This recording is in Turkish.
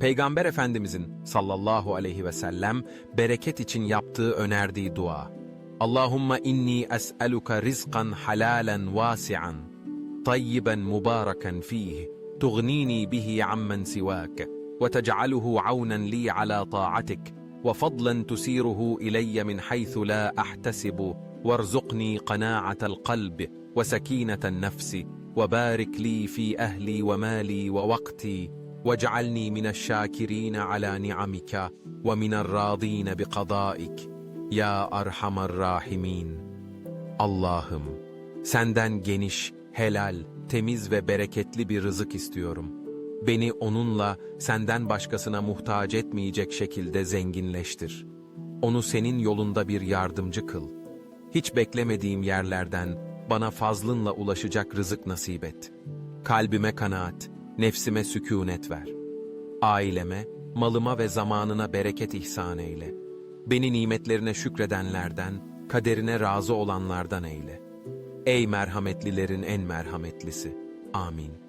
Peygamber Efendimizin sallallahu aleyhi ve sellem bereket için yaptığı önerdiği dua. Allahumma inni es'aluka rizqan halalen vasi'an, tayyiben mubarakan fih, tughnini bihi ammen siwak, ve tec'aluhu avnen li ala ta'atik, ve fadlan tusiruhu ileyye min haythu la ahtesibu, وارزقني قناعة القلب وسكينة النفس وبارك لي في أهلي ومالي ووقتي واجعلني من الشاكرين على نعمك ومن الراضين بقضائك يا أرحم الراحمين Allah'ım, senden geniş, helal, temiz ve bereketli bir rızık istiyorum. Beni onunla senden başkasına muhtaç etmeyecek şekilde zenginleştir. Onu senin yolunda bir yardımcı kıl. Hiç beklemediğim yerlerden bana fazlınla ulaşacak rızık nasip et. Kalbime kanaat, nefsime sükunet ver. Aileme, malıma ve zamanına bereket ihsan eyle. Beni nimetlerine şükredenlerden, kaderine razı olanlardan eyle. Ey merhametlilerin en merhametlisi. Amin.